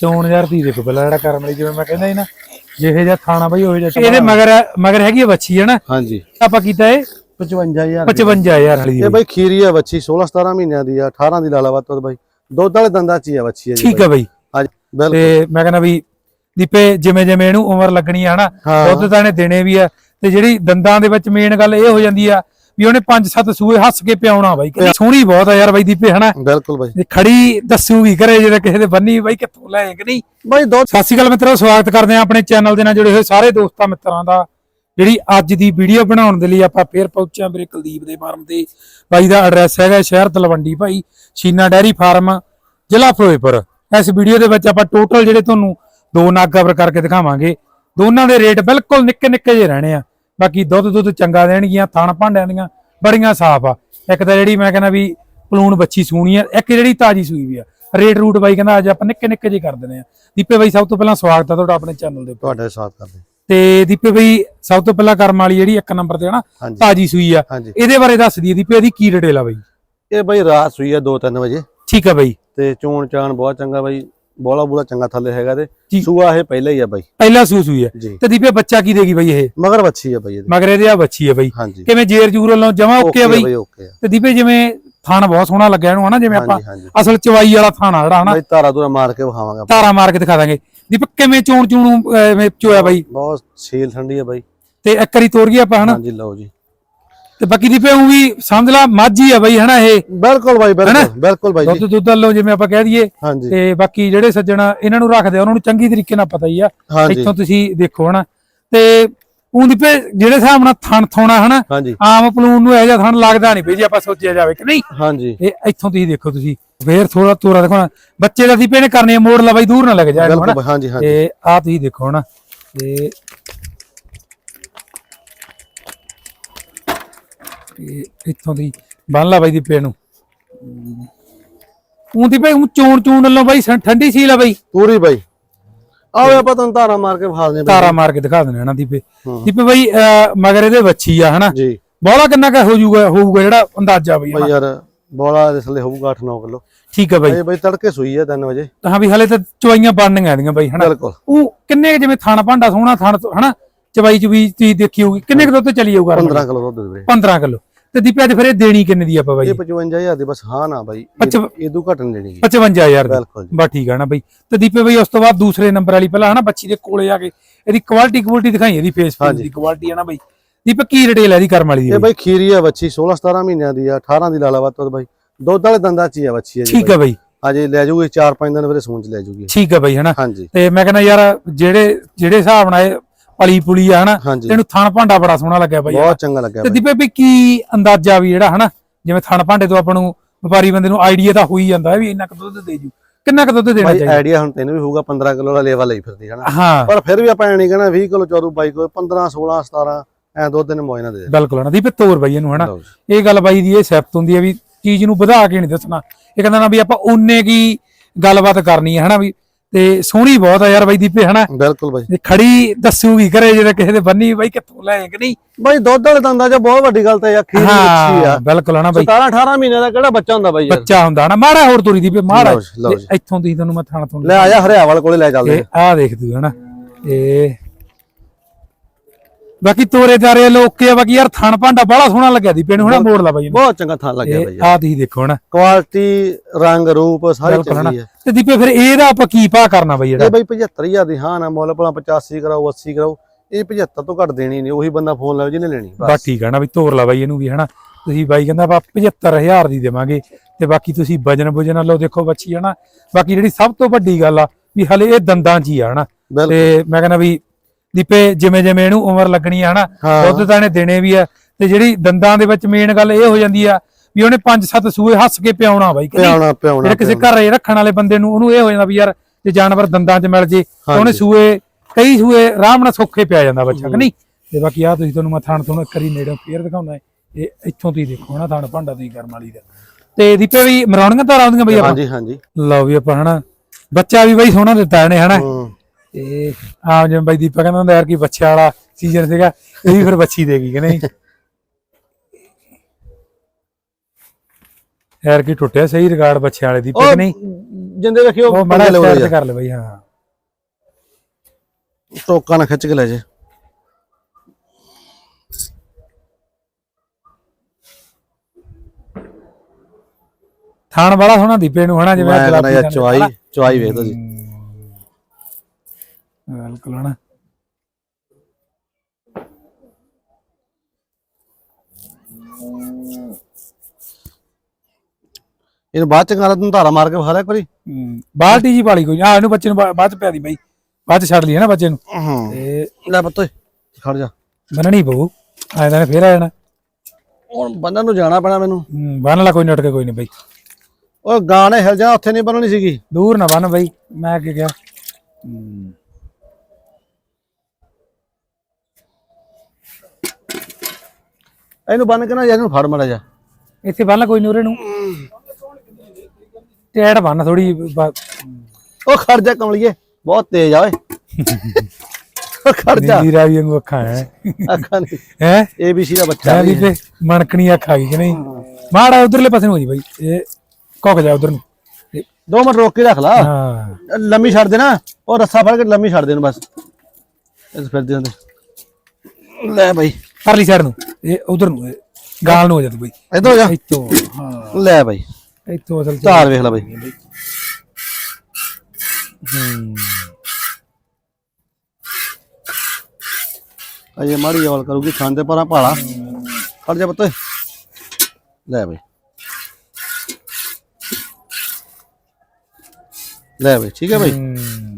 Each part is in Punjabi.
ਚੋਣ ਯਾਰ ਦੀ ਦੇਖੋ ਪਹਿਲਾਂ ਜਿਹੜਾ ਕਰਮ ਲਈ? ਜਿਵੇਂ ਮੈਂ ਕਹਿੰਦਾ ਸੀ ਨਾ ਜਿਹੇ ਜਿਹਾ ਖਾਣਾ ਬਈ ਉਹ ਜਿਹਾ ਇਹਦੇ ਮਗਰ ਮਗਰ ਹੈਗੀ ਆ ਵੱਛੀ ਹੈ ਨਾ? ਹਾਂਜੀ। ਆਪਾਂ ਕੀਤਾ ਇਹ? 55000 55000 ਵਾਲੀ ਇਹ ਬਾਈ ਖੀਰੀ ਆ ਬੱਚੀ 16 17 ਮਹੀਨਿਆਂ ਦੀ ਆ 18 ਦੀ ਲਾਲਾ ਵੱਧ ਤੋਂ ਬਾਈ। ਦੁੱਧ ਵਾਲੇ ਦੰਦਾਂ ਚ ਹੀ ਆ ਬੱਚੀ ਆ ਜੀ ਠੀਕ ਆ ਬਈ। ਹਾਂਜੀ ਤੇ ਮੈਂ ਕਹਿੰਦਾ ਵੀ ਦੀਪੇ ਜਿਵੇਂ ਜਿਵੇਂ ਇਹਨੂੰ ਉਮਰ ਲੱਗਣੀ ਆ ਹਨਾ। ਦੁੱਧ ਤਾਂ ਇਹਨੇ ਦੇਣੇ ਵੀ ਆ। ਤੇ ਜਿਹੜੀ ਦੰਦਾਂ ਦੇ ਵਿੱਚ ਮੇਨ ਗੱਲ ਇਹ ਹੋ ਜਾਂਦੀ ਆ ਵੀ ਉਹਨੇ ਪੰਜ ਸੱਤ ਸੂਏ ਹੱਸ ਕੇ ਪਿਆਉਣਾ ਬਾਈ ਕਿੰਨੀ ਸੋਹਣੀ ਬਹੁਤ ਆ ਯਾਰ ਬਾਈ ਦੀਪੇ ਹਨਾ? ਬਿਲਕੁਲ ਬਾਈ। ਖੜੀ ਦੱਸੂਗੀ ਕਰੇ ਜਦੋਂ ਕਿਸੇ ਦੇ ਬੰਨੀ ਬਾਈ ਕਿੱਥੋਂ ਲੈ ਕਿ ਨਹੀਂ? ਬਾਈ ਦੁੱਧ ਸਤਿ ਸ਼੍ਰੀ ਅਕਾਲ ਮਿੱਤਰੋ ਸਵਾਗਤ ਕਰਦੇ ਹਾਂ ਆਪਣੇ ਚੈਨਲ ਦੇ ਨਾਲ ਜੁੜੇ ਹੋਏ ਸਾਰੇ ਦੋਸਤਾਂ ਮਿੱਤਰਾਂ ਦਾ ਜਿਹੜੀ ਅੱਜ ਦੀ ਵੀਡੀਓ ਬਣਾਉਣ ਦੇ ਲਈ ਆਪਾਂ ਫੇਰ ਪਹੁੰਚੇ ਹਾਂ ਵੀਰੇ ਕੁਲਦੀਪ ਦੇ ਫਾਰਮ ਤੇ। ਬਾਈ ਦਾ ਐਡਰੈਸ ਹੈਗਾ ਸ਼ਹਿਰ ਤਲਵੰਡੀ ਭਾਈ ਸ਼ੀਨਾ ਡੈਰੀ ਫਾਰਮ ਜ਼ਿਲ੍ਹਾ ਫਿਰੋਜ਼ਪੁਰ। ਇਸ ਵੀਡੀਓ ਦੇ ਵਿੱਚ ਆਪਾਂ ਟੋਟਲ ਜਿਹੜੇ ਤੁਹਾਨੂੰ ਦੋ ਨਗ ਕਵਰ ਕਰਕੇ ਦਿਖਾਵਾਂਗੇ ਦੋਨਾਂ ਦੇ ਰੇਟ ਬਿਲਕੁਲ ਨਿੱਕੇ ਨਿੱਕੇ ਜਿਹੇ ਰਹਿਣੇ ਆ। ਬਾਕੀ ਦੁੱਧ ਦੁੱਧ ਚੰਗਾ ਦੇਣਗੀਆਂ ਥਣ ਭਾਂਡਿਆਂ ਦੀਆਂ ਬੜੀਆਂ ਸਾਫ਼ ਆ। ਇੱਕ ਤਾਂ ਜਿਹੜੀ ਮੈਂ ਕਹਿੰਦਾ ਵੀ ਪਲੂਣ ਬੱਚੀ ਸੂਣੀ ਆ ਇੱਕ ਜਿਹੜੀ ਤਾਜੀ ਸੂਈ ਵੀ ਆ। ਰੇਟ ਰੂਟ ਬਾਈ ਕਹਿੰਦਾ ਅੱਜ ਆਪਾਂ ਨਿੱਕੇ ਨਿੱਕੇ ਜਿਹੇ ਕਰ ਦਿੰਦੇ ਆ। ਦੀਪੇ ਬਾਈ ਸਭ ਤੋਂ ਪਹਿਲਾਂ ਸਵਾਗਤ ਆ ਤੁਹਾਡਾ ਆਪਣੇ ਚੈਨਲ ਦੇ ਤੁਹਾਡੇ ਸਾਥ ਕਰਦੇ ਤੇ ਦੀਪੇ ਬਾਈ ਸਭ ਤੋਂ ਪਹਿਲਾਂ ਕਰਮ ਵਾਲੀ ਜਿਹੜੀ ਇੱਕ ਨੰਬਰ ਤੇ ਆ ਨਾ ਹਾਂਜੀ। ਤਾਜੀ ਸੂਈ ਆ। ਇਹਦੇ ਬਾਰੇ ਦੱਸ ਦਈਏ ਦੀਪੇ ਇਹਦੀ ਕੀ ਡਿਟੇਲ ਆ ਬਾਈ? ਇਹ ਬਾਈ ਰਾਤ ਸੂਈ ਆ 2-3 ਵਜੇ। ਠੀਕ ਆ ਬਾਈ। ਤੇ ਚੋਣ ਚਾਣ ਬਹੁਤ ਚੰਗਾ ਬਾਈ। ਬੋਲਾ ਬੂਲਾ ਚੰਗਾ ਥੱਲੇ ਹੈਗਾ। ਤੇ ਸੂਆ ਇਹ ਪਹਿਲਾਂ ਹੀ ਆ ਬਾਈ। ਪਹਿਲਾ ਸੂ ਸੂਈ ਜੀ। ਤੇ ਦੀਪੇ ਬੱਚਾ ਕੀ ਦੇਗੀ ਬਾਈ ਇਹ? ਮਗਰ ਬੱਚੀ ਆ ਬਾਈ ਇਹਦੀ। ਮਗਰ ਇਹਦੇ ਆ ਬੱਚੀ ਆ ਬਾਈ। ਕਿਵੇਂ ਜੇਰ ਜੂਰ ਵੱਲੋਂ ਜਮਾ ਓਕੇ ਆ ਬਾਈ? ਤੇ ਦੀਪੇ ਜਿਵੇਂ ਥਾਣ ਬਹੁਤ ਸੋਹਣਾ ਲੱਗਿਆ ਇਹਨੂੰ ਹਨਾ ਜਿਵੇਂ ਆਪਾਂ ਅਸਲ ਚਵਾਈ ਵਾਲਾ ਥਾਣਾ ਜਿਹੜਾ ਹਨਾ। ਬਾਈ ਤਾਰਾ ਤੂਰਾ ਮਾਰ ਕੇ ਵਿਖਾਵਾਂਗਾ। ਧਾਰਾ ਮਾਰ ਕੇ ਦਿਖਾ ਦਾਂਗੇ। ਦੀਪਕ ਕਿਵੇਂ ਚੋਣ ਚੂਣੂ ਚੋਇਆ ਬਾਈ? ਬਹੁਤ ਛੇਲ ਠੰਡੀ ਆ ਬਾਈ। ਤੇ ਇੱਕ ਵਾਰੀ ਤੋਰ ਗਈ ਆਪਾਂ ਹਨਾ? ਹਾਂਜੀ ਲਓ ਜੀ। ਤੇ ਬਾਕੀ ਦੀਪੇ ਉਹ ਵੀ ਸਮਝ ਲਾ ਮਾਝੀ ਆ ਬਾਈ ਹਨਾ ਇਹ? ਬਿਲਕੁਲ ਬਾਈ ਬਿਲਕੁਲ ਬਿਲਕੁਲ ਬਾਈ ਜੀ। ਦੁੱਧ ਦੁੱਧ ਵੱਲੋਂ ਜਿਵੇਂ ਆਪਾਂ ਕਹਿ ਦਈਏ ਤੇ ਬਾਕੀ ਜਿਹੜੇ ਸੱਜਣ ਇਹਨਾਂ ਨੂੰ ਰੱਖਦੇ ਆ ਉਹਨਾਂ ਨੂੰ ਚੰਗੀ ਤਰੀਕੇ ਨਾਲ ਪਤਾ ਹੀ ਆ। ਇੱਥੋਂ ਤੁਸੀਂ ਦੇਖੋ ਹਨਾ? ਤੇ ਉਹ ਦੀਪੇ ਜਿਹੜੇ ਹਿਸਾਬ ਨਾਲ ਥਣ ਥੋਣਾ ਹਨਾ? ਆਮ ਪਲੂਨ ਨੂੰ ਇਹੋ ਜਿਹਾ ਥਣ ਲੱਗਦਾ ਨਹੀਂ ਬਈ ਜੇ ਆਪਾਂ ਸੋਚਿਆ ਜਾਵੇ ਕਿ ਨਹੀਂ? ਹਾਂਜੀ। ਇਹ ਇੱਥੋਂ ਤੁਸੀਂ ਦੇਖੋ ਤੁਸੀਂ ਫੇਰ ਥੋੜਾ ਤੋਰਾ ਦੇਖੋ ਨਾ ਬੱਚੇ ਦਾ ਦੀਪੇ ਨੇ ਕਰਨੀ ਮੋੜ ਲਾ ਬਾਈ ਦੂਰ ਨਾ ਲੱਗ ਜਾਏ ਹਨਾ? ਤੇ ਆ ਤੁਸੀਂ ਦੇਖੋ ਹਨਾ? ਤੇ ਇੱਥੋਂ ਦੀ ਬੰਨ ਲਾ ਬਾਈ ਦੀਪੇ ਨੂੰ। ਉਹ ਦੀਪੇ ਊਂ ਚੋਣ ਚੂਣ ਵੱਲੋਂ ਬਾਈ ਠੰਡੀ ਸੀਲ ਆ ਬਾਈ। ਪੂਰੀ ਬਾਈ। ਆਵੇ ਆਪਾਂ ਤੁਹਾਨੂੰ ਤਾਰਾ ਮਾਰ ਕੇ ਵਿਖਾ ਦਿੰਦੇ ਤਾਰਾ ਮਾਰ ਕੇ ਦਿਖਾ ਦਿੰਦੇ ਹਨਾ ਦੀਪੇ ਹਾਂ। ਦੀਪੇ ਬਾਈ ਮਗਰ ਇਹਦੇ ਵੱਛੀ ਆ ਹਨਾ? ਜੀ। ਬੋਲਾ ਕਿੰਨਾ ਕੁ ਹੋ ਜਾਊਗਾ ਹੋਊਗਾ ਜਿਹੜਾ ਅੰਦਾਜ਼ਾ ਬਈ? ਬਾਈ ਯਾਰ ਬੋਲਾ ਦੇ ਥੱਲੇ ਹੋਊਗਾ 8-9 ਕਿਲੋ। ਠੀਕ ਆ ਬਾਈ। ਇਹ ਬਾਈ ਤੜਕੇ ਸੂਈ ਆ 3 ਵਜੇ। ਤਾਂ ਵੀ ਹਲੇ ਤਾਂ ਚਵਾਈਆਂ ਬਣਨੀਆਂ ਇਹਦੀਆਂ ਬਾਈ ਹਨਾ? ਬਿਲਕੁਲ। ਉਹ ਕਿੰਨੇ ਜਿਵੇਂ ਥਣ ਭਾਂਡਾ ਸੋਹਣਾ ਥਣ ਹਨਾ? ਚਵਾਈ ਚੁਈ ਤੁਸੀਂ ਦੇਖੀ ਹੋਊਗੀ ਕਿੰਨੇ ਕੁ ਦੁੱਧ ਤੇ ਚਲੀ ਜਾਊਗਾ 15 ਕਿਲੋ ਦੁੱਧ ਵੀਰੇ। 15 ਕਿਲੋ। ਤੇ ਦੀਪੇ ਅੱਜ ਫਿਰ ਇਹ ਦੇਣੀ ਕਿੰਨੇ ਦੀ ਆਪਾਂ ਬਾਈ? ਇਹ 55000 ਦੀ ਬਸ ਹਾਂ ਨਾ ਬਾਈ। ਇਦੋਂ ਘਟ ਨਹੀਂ ਦੇਣੀ ਗੀ। 55000 ਦੀ। ਬਸ ਠੀਕ ਆ ਨਾ ਬਾਈ। ਤੇ ਦੀਪੇ ਬਾਈ ਉਸ ਤੋਂ ਬਾਅਦ ਦੂਸਰੇ ਨੰਬਰ ਵਾਲੀ ਪਹਿਲਾਂ ਹਨਾ ਬੱਚੀ ਦੇ ਕੋਲੇ ਜਾ ਕੇ ਇਹਦੀ ਕੁਆਲਿਟੀ ਕੁਆਲਿਟੀ ਦਿਖਾਈ ਇਹਦੀ ਫੇਸ ਦੀ ਕੁਆਲਿਟੀ ਹੈ ਨਾ ਬਾਈ। ਦੀਪੇ ਕੀ ਰਿਟੇਲ ਹੈ ਇਹਦੀ ਕਰਮ ਵਾਲੀ ਦੀ ਇਹ ਬਾਈ? ਖੀਰੀ ਆ ਬੱਚੀ 16 17 ਮਹੀਨਿਆਂ ਦੀ ਆ 18 ਦੀ ਲਾਲਾ ਵੱਧ ਤੋਂ ਬਾਈ। ਦੁੱਧ ਵਾਲੇ ਦੰਦਾਂ ਚ ਹੀ ਆ ਬੱਚੀ ਆ ਠੀਕ ਆ ਬਾਈ। ਅਜੇ ਲੈ ਜਾਊਗੀ 4-5 ਦਿਨ ਵੀਰੇ ਸੂਣ ਚ ਲੈ ਜਾਊਗੀ ਠੀਕ ਆ ਬਾਈ ਹਨਾ। ਤੇ ਮੈਂ ਕਹਿੰਦਾ ਯਾਰ ਜਿਹੜੇ ਜਿਹੜੇ ਹਿਸਾਬ ਨਾਲ ਇਹ ਪਲੀ ਪੁਲੀ ਆ ਹਨਾ? ਹਾਂਜੀ। ਤੈਨੂੰ ਥਣ ਭਾਂਡਾ ਬੜਾ ਸੋਹਣਾ ਲੱਗਿਆ ਬਾਈ ਬਹੁਤ ਚੰਗਾ ਲੱਗਿਆ ਤੇ ਬਾਈ। ਦੀਪੇ ਵੀ ਕੀ ਅੰਦਾਜ਼ਾ ਵੀ ਜਿਹੜਾ ਹਨਾ? ਜਿਵੇਂ ਥਣ ਭਾਂਡੇ ਤੋਂ ਆਪਾਂ ਨੂੰ ਵਪਾਰੀ ਬੰਦੇ ਨੂੰ ਆਈਡੀਆ ਤਾਂ ਹੋ ਹੀ ਜਾਂਦਾ ਵੀ ਇੰਨਾ ਕੁ ਦੁੱਧ ਦੇ ਜੂ। ਕਿੰਨਾ ਕੁ ਦੁੱਧ ਦੇਣਾ ਬਾਈ ਚਾਹੀਦਾ? ਆਈਡੀਆ ਹੁਣ ਤੈਨੂੰ ਵੀ ਹੋਊਗਾ 15 ਕਿਲੋ ਦਾ ਲੇਵਾ ਲਈ ਫਿਰਦੀ ਹਨਾ? ਹਾਂ। ਪਰ ਫਿਰ ਵੀ ਆਪਾਂ ਐ ਨਹੀਂ ਕਹਿਣਾ 20 ਕਿਲੋ ਚੌਰੂ ਬਾਈ ਕੋਈ 15 16 17 ਐ ਦੋ ਦਿਨ ਮੋਇ ਨਾ ਦੇ ਦੇ ਬਿਲਕੁਲ ਹਨਾ? ਦੀਪੇ ਤੋਰ ਬਾਈ ਇਹਨੂੰ ਹਨਾ? ਲਓ ਜੀ। ਇਹ ਗੱਲ ਬਾਈ ਦੀ ਇਹ ਸਿਫਤ ਹੁੰਦੀ ਹੈ ਵੀ ਚੀਜ਼ ਨੂੰ ਵਧਾ ਕੇ ਨਹੀਂ ਦੱਸਣਾ। ਇਹ ਕਹਿੰਦਾ ਨਾ ਵੀ ਆਪਾਂ ਓਨੇ ਕੀ ਗੱਲਬਾਤ ਕਰਨੀ ਹੈ ਹਨਾ? ਵੀ ਤੇ ਸੋਹਣੀ ਬਹੁਤ ਆ ਯਾਰ ਬਾਈ ਦੀਪੇ ਹਨਾ? ਬਿਲਕੁਲ ਬਾਈ। ਤੇ ਖੜੀ ਦੱਸੂਗੀ ਕਰੇ ਜਦੋਂ ਕਿਸੇ ਦੇ ਬੰਨੀ ਬਾਈ ਕਿੱਥੋਂ ਲੈ ਕਿ ਨਹੀਂ? ਬਾਈ ਦੁੱਧ ਵਾਲੇ ਦੰਦਾਂ 'ਚ ਬਹੁਤ ਵੱਡੀ ਗੱਲ ਤਾਂ ਖੀਰੀ ਅੱਛੀ ਆ। ਬਿਲਕੁਲ ਹਨਾ ਬਾਈ। 17 18 ਮਹੀਨੇ ਦਾ ਕਿਹੜਾ ਬੱਚਾ ਹੁੰਦਾ ਬਾਈ ਯਾਰ? ਬੱਚਾ ਹੁੰਦਾ ਨਾ ਮਾੜਾ ਹੋਰ ਤੁਰੀ ਦੀਪੇ ਮਾੜਾ। ਜੀ, ਜੀ। ਇੱਥੋਂ ਦੀ ਤੁਹਾਨੂੰ ਮੈਂ ਥਾਣਾ ਤੋਂ ਲੈ ਆ ਜਾ ਹਰਿਆਵਲ ਕੋਲੇ ਲੈ ਚੱਲਦੇ ਆਹ ਦੇਖ ਤੂੰ ਹਨਾ? ਇਹ ਬਾਕੀ ਤੋਰੇ ਤਾਰੇ ਲੋਕੇ ਆ ਬਾਕੀ ਯਾਰ ਥਣ ਭਾਂਡਾ ਬੜਾ ਸੋਹਣਾ ਲੱਗਿਆ ਦੀ ਨੂੰ ਹਨਾ ਮੋੜ ਲਾ ਬਾਈ ਇਹਨੂੰ। ਬਹੁਤ ਚੰਗਾ ਥਾਂ ਲੱਗਿਆ ਬਾਈ ਇਹ ਆਹ ਤੁਸੀਂ ਦੇਖੋ ਹਨਾ। ਕੁਆਲਿਟੀ ਰੰਗ ਰੂਪ ਸਾਰੀ ਬਿਲਕੁਲ ਹਨਾ। ਚੰਗੀ ਹੈ ਤੇ ਦੀਪੇ ਫਿਰ ਇਹਦਾ ਆਪਾਂ ਕੀ ਭਾਅ ਕਰਨਾ ਬਾਈ ਜਿਹੜਾ? ਇਹ ਬਾਈ 75000 ਦੀ ਹਾਂ ਨਾ ਮੁੱਲ ਭਲਾ 85 ਕਰਾਓ 80 ਕਰਾਓ। ਇਹ 75 ਤੋਂ ਘੱਟ ਦੇਣੀ ਨਹੀਂ ਉਹੀ ਬੰਦਾ ਫੋਨ ਲਾਵੇ ਜਿਹਨੇ ਲੈਣੀ ਬਸ। ਠੀਕ ਹੈ ਨਾ ਵੀ ਤੋਰ ਲਾ ਬਾਈ ਇਹਨੂੰ ਵੀ ਹਨਾ। ਤੁਸੀਂ ਬਾਈ ਕਹਿੰਦਾ ਆਪਾਂ 75000 ਦੀ ਦੇਵਾਂਗੇ। ਤੇ ਬਾਕੀ ਤੁਸੀਂ ਵਜਨ ਵਜਨ ਲਓ ਦੇਖੋ ਬੱਚੀ ਹਨਾ। ਬਾਕੀ ਜਿਹੜੀ ਸਭ ਤੋਂ ਵੱਡੀ ਗੱਲ ਆ ਵੀ ਹਲੇ ਇਹ ਦੰਦਾਂ 'ਚ ਹੀ ਆ ਹਨਾ। ਬਿਲਕੁਲ। ਤੇ ਮੈਂ ਕਹਿੰਦਾ ਵੀ ਦੀਪੇ ਜਿਵੇਂ ਜਿਵੇਂ ਇਹਨੂੰ ਉਮਰ ਲੱਗਣੀ ਆ ਹਨਾ ਦੁੱਧ ਤਾਂ ਇਹਨੇ ਦੇਣੇ ਵੀ ਆ ਤੇ ਜਿਹੜੀ ਦੰਦਾਂ ਦੇ ਵਿੱਚ ਮੇਨ ਗੱਲ ਇਹ ਹੋ ਜਾਂਦੀ ਆ ਵੀ ਉਹਨੇ ਪੰਜ ਸੱਤ ਸੂਏ ਹੱਸ ਕੇ ਪਿਆਉਣਾ ਬਾਈ? ਪਿਆਉਣਾ ਪਿਆਉਣਾ ਜਿਹੜੇ ਕਿਸੇ ਘਰ ਰੱਖਣ ਵਾਲੇ ਬੰਦੇ ਨੂੰ ਉਹਨੂੰ ਇਹ ਹੋ ਜਾਂਦਾ ਵੀ ਯਾਰ ਜੇ ਜਾਨਵਰ ਦੰਦਾਂ 'ਚ ਮਿਲ ਜੇ ਉਹਨੇ ਸੂਏ ਕਈ ਸੂਏ ਆਰਾਮ ਨਾਲ ਸੌਖੇ ਪਿਆ ਜਾਂਦਾ ਬੱਚਾ ਕਿ ਨਹੀਂ? ਤੇ ਬਾਕੀ ਆ ਤੁਸੀਂ ਤੁਹਾਨੂੰ ਮੈਂ ਥਾਣ ਤੁਹਾਨੂੰ ਇੱਕ ਵਾਰੀ ਨੇੜੋਂ ਫੇਰ ਦਿਖਾਉਣਾ ਹੈ ਇਹ ਇੱਥੋਂ ਤੁਸੀਂ ਦੇਖੋ ਹਨਾ ਥਾਣ ਭਾਂਡਾ ਤੁਸੀਂ ਕਰਮ ਵਾਲੀ ਦਾ। ਤੇ ਦੀਪੇ ਵੀ ਮਰਾਉਣੀਆਂ ਤਾਂ ਆਉਂਦੀਆਂ ਬਈ ਆਪਾਂ? ਹਾਂਜੀ ਹਾਂਜੀ। ਲਓ ਵੀ ਆਪਾਂ ਹਨਾ ਬੱਚਾ ਵੀ ਬਈ ਸੋਹਣਾ ਦਿੱਤਾ ਇਹਨੇ ਹਨਾ? ਤੇ ਆ ਜਿਵੇਂ ਬਾਈ ਦੀਪਕ ਕਹਿੰਦਾ ਹੁੰਦਾ ਯਾਰ ਕਿ ਬੱਚੇ ਵਾਲਾ ਸੀਜ਼ਨ ਸੀਗਾ ਇਹ ਵੀ ਫਿਰ ਬੱਚੀ ਦੇਗੀ ਕਿ ਨਹੀਂ? ਯਾਰ ਕੀ ਟੁੱਟਿਆ ਸਹੀ ਰਿਕਾਰਡ ਬੱਚੇ ਵਾਲੇ ਦੀ ਪਿਕ ਨਹੀਂ? ਜਿੰਦੇ ਵੇਖਿਓ ਉਹ ਸਟਾਰਟ ਯਾਰ। ਕਰ ਲੈ ਬਈ ਹਾਂ। ਟੋਕਾ ਨਾ ਖਿੱਚ ਕੇ ਲੈ ਜੇ। ਥਾਣ ਵਾਲਾ ਸੋਹਣਾ ਦੀਪੇ ਨੂੰ ਹਨਾ ਜਿਵੇਂ ਮੈਂ ਕਹਿੰਦਾ ਗੁਲਾਬੀ ਯਾਰ ਹਨਾ? ਇਹਨੂੰ ਬਾਅਦ ਚ ਗਾਲਾ ਤੂੰ ਧਾਰਾ ਮਾਰ ਕੇ ਵਿਖਾ ਲਿਆ ਇੱਕ ਵਾਰੀ। ਬਾਲਟੀ ਜੀ ਪਾਲੀ ਕੋਈ ਆ ਇਹਨੂੰ ਬੱਚੇ ਨੂੰ ਬਾ- ਬਾਅਦ ਚ ਪਿਆ ਦੀ ਬਈ। ਬਾਅਦ ਚ ਛੱਡ ਲਈ ਹੈ ਨਾ ਬੱਚੇ ਨੂੰ? ਹਾਂ। ਤੇ ਲੈ ਪੁੱਤ ਖੜ ਜਾ। ਬੰਨਣੀ ਪਊ। ਆਏ ਤਾਂ ਫੇਰ ਆ ਜਾਣਾ। ਹੁਣ ਬੰਨਣ ਨੂੰ ਜਾਣਾ ਪੈਣਾ ਮੈਨੂੰ। ਹੂੰ, ਬੰਨ ਲਾ ਕੋਈ ਨਟ ਕੇ ਕੋਈ ਨਹੀਂ ਬਈ। ਓਏ ਗਾਣੇ ਹਿਲ ਜਾ ਉੱਥੇ ਨਹੀਂ ਬੰਨਣੀ ਸੀਗੀ। ਦੂਰ ਨਾ ਬੰਨ ਬਈ ਮੈਂ ਕੀ ਕਿਹਾ ਹੂੰ। ਇਹਨੂੰ ਬੰਨ ਕੇ ਨਾ ਇਹਨੂੰ ਫੜ ਮੜਾ ਜਾ ਇੱਥੇ ਬੰਨ ਕੋਈ ਨੂਰੇ ਨੂੰ। ਟੈੜ ਬੰਨ ਥੋੜੀ ਉਹ ਖੜ ਜਾ ਕਮਲੀਏ ਬਹੁਤ ਤੇਜ਼ ਆ ਓਏ। ਉਹ ਖੜ ਜਾ। ਨੀਲੀ ਰਾਵੀ ਵਾਂਗੂ ਅੱਖਾਂ ਹੈ ਅੱਖਾਂ ਨਹੀਂ ਹੈ? ABC ਦਾ ਬੱਚਾ ਹੈ ਵੀ ਵੀ ਮਣਕਣੀ ਅੱਖ ਆ ਗਈ ਕਿ ਨਹੀਂ। ਮਾੜਾ ਉਧਰਲੇ ਪਾਸੇ ਨੂੰ ਹੋ ਜੀ ਬਈ। ਇਹ ਕੁੱਕ ਜਾ ਉਧਰ ਨੂੰ। ਦੋ ਮਿੰਟ ਰੋਕ ਕੇ ਰੱਖ ਲਾ। ਹਾਂ। ਲੰਮੀ ਛੱਡ ਦੇ ਨਾ ਉਹ ਰੱਸਾ ਫੜ ਕੇ ਲੰਮੀ ਛੱਡ ਦੇ ਨੂੰ ਬਸ। ਇਸ ਫਿਰ ਦੇ ਹੁੰਦੇ। ਲੈ ਬਾਈ। ਪਰਲੀ ਸਾਈਡ ਨੂੰ। ਇਹ ਉਧਰ ਨੂੰ ਇਹ ਗਾਲ ਨੂੰ ਹੋ ਜਾ ਤੂੰ ਬਈ। ਇਧਰ ਹੋ ਜਾ। ਇੱਥੋਂ ਹਾਂ। ਲੈ ਬਾਈ। ਇੱਥੋਂ ਅਸਲ ਚ ਧਾਰ ਵੇਖ ਲੈ ਬਾਈ। ਹੂੰ। ਅਜੇ ਮਾੜੀ ਔਲ ਕਰੂਗੀ ਥਾਂ ਤੇ ਪਰਾਂ ਭਾਲਾ। ਖੜ ਜਾ ਪੁੱਤ। ਲੈ ਬਾਈ। ਲੈ ਬਾਈ ਠੀਕ ਹੈ ਬਾਈ। ਹੂੰ।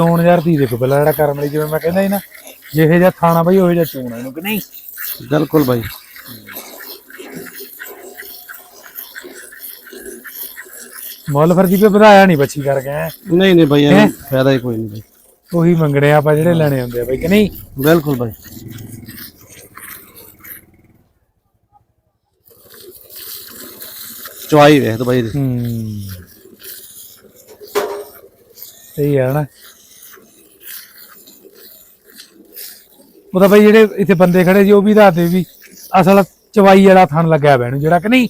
ਚੋਣ ਯਾਰ ਦੀ ਦੇਖੋ ਪਹਿਲਾਂ ਜਿਹੜਾ ਕਰਨ ਲਈ ਜਿਵੇਂ ਮੈਂ ਕਹਿੰਦਾ ਸੀ ਨਾ ਜਿਹੇ ਜਿਹਾ ਥਾਣਾ ਬਈ ਉਹੋ ਜਿਹਾ ਚੋਣ ਇਹਨੂੰ ਕਿ ਨਹੀਂ? ਬਿਲਕੁਲ ਬਾਈ। ਮੁੱਲ ਫਿਰ ਜੀ ਵਧਾਇਆ ਨਹੀਂ ਬੱਚੀ ਕਰ ਗਏ ਨਹੀਂ ਨਹੀਂ ਬਾਈ ਫਾਇਦਾ ਹੀ ਕੋਈ ਨਹੀਂ ਬਾਈ। ਉਹੀ ਮੰਗਣੇ ਆ ਆਪਾਂ ਜਿਹੜੇ ਲੈਣੇ ਹੁੰਦੇ ਆ ਬਈ ਕਿ ਨਹੀਂ? ਬਿਲਕੁਲ ਬਾਈ। ਚੁਆਈ ਵੇਖ ਤੂੰ ਬਾਈ ਇਹਦੀ। ਹੂੰ। ਸਹੀ ਆ ਨਾ। ਉਹਦਾ ਬਈ ਜਿਹੜੇ ਇੱਥੇ ਬੰਦੇ ਖੜੇ ਸੀ ਉਹ ਵੀ ਦੱਸਦੇ ਵੀ ਅਸਲ ਚਵਾਈ ਵਾਲਾ ਥਣ ਲੱਗਿਆ ਬੈਣ ਜਿਹੜਾ ਕਿ ਨਹੀਂ?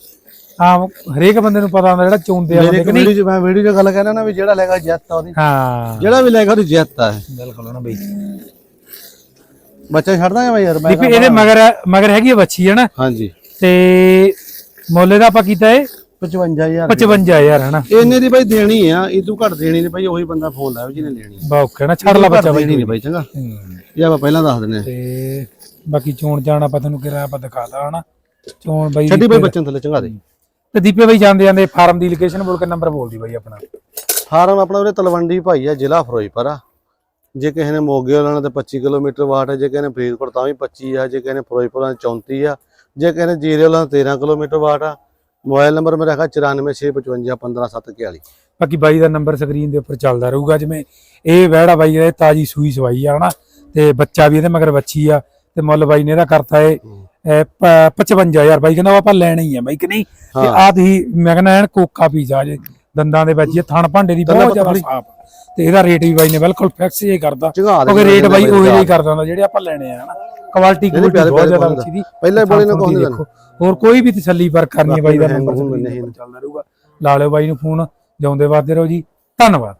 ਆ ਹਰੇਕ ਬੰਦੇ ਨੂੰ ਪਤਾ ਹੁੰਦਾ ਜਿਹੜਾ ਚੋਂਦੇ ਆ ਬੰਦੇ ਕਿ ਨਹੀਂ? ਵੀਡੀਓ ਮੈਂ ਵੀਡੀਓ 'ਚ ਗੱਲ ਕਹਿਣਾ ਨਾ ਵੀ ਜਿਹੜਾ ਲੈਗਾ ਜਿੱਤ ਆ ਉਹਦੀ। ਹਾਂ। ਜਿਹੜਾ ਵੀ ਲੈਗਾ ਉਹਦੀ ਜਿੱਤ ਆ ਬਿਲਕੁਲ ਨਾ ਬਈ। ਬੱਚਾ ਛੱਡਦਾ ਜਾਂ ਬਾਈ ਯਾਰ? ਮੈਂ ਇਹਦੇ ਮਗਰ ਮਗਰ ਹੈਗੀ ਆ ਬੱਚੀ ਹੈ ਨਾ? ਹਾਂਜੀ। ਤੇ ਮੁੱਲੇ ਦਾ ਆਪਾਂ ਕੀਤਾ ਏ 55000 55000 ਹਨਾ? ਇੰਨੇ ਦੀ ਬਾਈ ਦੇਣੀ ਆ ਇਹ ਤੂੰ ਘੱਟ ਦੇਣੀ ਨਹੀਂ ਬਾਈ ਉਹੀ ਬੰਦਾ ਫੋਨ ਲਾਵੇ ਜਿਹਨੇ ਲੈਣੀ ਆ। ਬਾਉਕੇ ਨਾ ਛੱਡ ਲਾ ਬੱਚਾ ਬਈ। ਦੇਣੀ ਨਹੀਂ ਬਾਈ ਚੰਗਾ। ਹੂੰ। ਇਹ ਆਪਾਂ ਪਹਿਲਾਂ ਦੱਸ ਦਿੰਨੇ ਆ। ਤੇ ਬਾਕੀ ਚੋਣ ਜਾਣ ਆਪਾਂ ਤੈਨੂੰ ਕਿਹਾ ਆਪਾਂ ਦਿਖਾਦਾ ਹਨਾ? ਚੋਣ ਬਾਈ ਛੱਡੀ ਬਾਈ ਬੱਚੇ ਨੂੰ ਥੱਲੇ ਚੰਗਾ ਦੇ। ਤੇ ਦੀਪੇ ਬਾਈ ਜਾਂਦੇ ਜਾਂਦੇ ਫਾਰਮ ਦੀ ਲੋਕੇਸ਼ਨ ਬੋਲ ਕੇ ਨੰਬਰ ਬੋਲਦੀ ਬਾਈ ਆਪਣਾ। ਫਾਰਮ ਆਪਣਾ ਉਹਦੇ ਤਲਵੰਡੀ ਭਾਈ ਆ ਜ਼ਿਲ੍ਹਾ ਫਿਰੋਜ਼ਪੁਰ ਆ। ਜੇ ਕਿਸੇ ਨੇ ਮੋਗੇ ਵਾਲਾ ਨੇ ਤਾਂ 25 ਕਿਲੋਮੀਟਰ ਵਾਟ ਹੈ ਜੇ ਕਿਸੇ ਨੇ ਫਰੀਦਕੋਟ ਤਾਂ ਵੀ 25 ਆ ਜੇ ਕਿਸੇ ਨੇ ਫਿਰੋਜ਼ਪੁਰ ਦਾ 34 ਆ। ਜੇ ਕਿਸੇ ਨੇ ਜੀਰੇ ਵਾਲਾ 13 ਕਿਲੋਮੀਟਰ ਵਾਟ ਆ ਮੋਬਾਈਲ ਨੰਬਰ ਮੇਰਾ ਹੈਗਾ 9465515741 ਬਾਕੀ ਬਾਈ ਦਾ ਨੰਬਰ ਸਕਰੀਨ ਦੇ ਉੱਪਰ ਚੱਲਦਾ ਰਹੂਗਾ ਜਿਵੇਂ ਇਹ ਵਹਿੜਾ ਬਾਈ ਇਹ ਤਾਜੀ ਸੂਈ ਸਵਾਈ ਆ ਹਨਾ? ਤੇ ਬੱਚਾ ਵੀ ਇਹਦੇ ਮਗਰ ਬੱਚੀ ਆ ਤੇ ਮੁੱਲ ਬਾਈ ਨੇ ਇਹਦਾ ਕਰਤਾ ਏ ਇਹ ਪ- 55000 ਬਾਈ ਕਹਿੰਦਾ ਆਪਾਂ ਲੈਣਾ ਹੀ ਆ ਬਾਈ ਕਿ ਨਹੀਂ? ਤੇ। ਆ ਤੁਸੀਂ ਮੈਂ ਕਹਿੰਦਾ ਐਨ ਕੋਕਾ ਪੀਜ਼ਾ ਜੇ ਦੰਦਾਂ ਦੇ ਵਿੱਚ ਇਹ ਥਣ ਭਾਂਡੇ ਦੀ ਬਹੁਤ ਜ਼ਿਆਦਾ ਸਾਫ਼ ਤੇ ਇਹਦਾ ਰੇਟ ਵੀ ਬਾਈ ਨੇ ਬਿਲਕੁਲ ਫਿਕਸ ਹੀ ਕਰਦਾ। ਦੇ ਕਿਉਂਕਿ ਰੇਟ ਬਾਈ ਉਹ ਹੀ ਕਰਦਾ ਹੁੰਦਾ ਜਿਹੜੇ ਆਪਾਂ ਲੈਣੇ ਆ ਹਨਾ? ਕੁਆਲਿਟੀ ਪਿਆਰੇ ਕੁਆਲਿਟੀ ਬਹੁਤ ਜ਼ਿਆਦਾ। ਅੱਛੀ ਦੀ। ਪਹਿਲਾਂ ਹੀ ਬੋਲੀ ਨੂੰ ਕਹਿੰਦੇ ਦੇਖੋ। ਹੋਰ ਕੋਈ ਵੀ ਤਸੱਲੀ ਪਰ ਕਰਨੀ ਹੈ ਬਾਈ ਦਾ ਬਾਕੀ ਨੰਬਰ ਨਹੀਂ। ਚੱਲਦਾ ਰਹੂਗਾ ਲਾ ਲਿਓ ਬਾਈ ਨੂੰ ਫੋਨ ਜਿਉਂਦੇ ਵਾਦੇ ਰਹੋ ਜੀ। ਧੰਨਵਾਦ।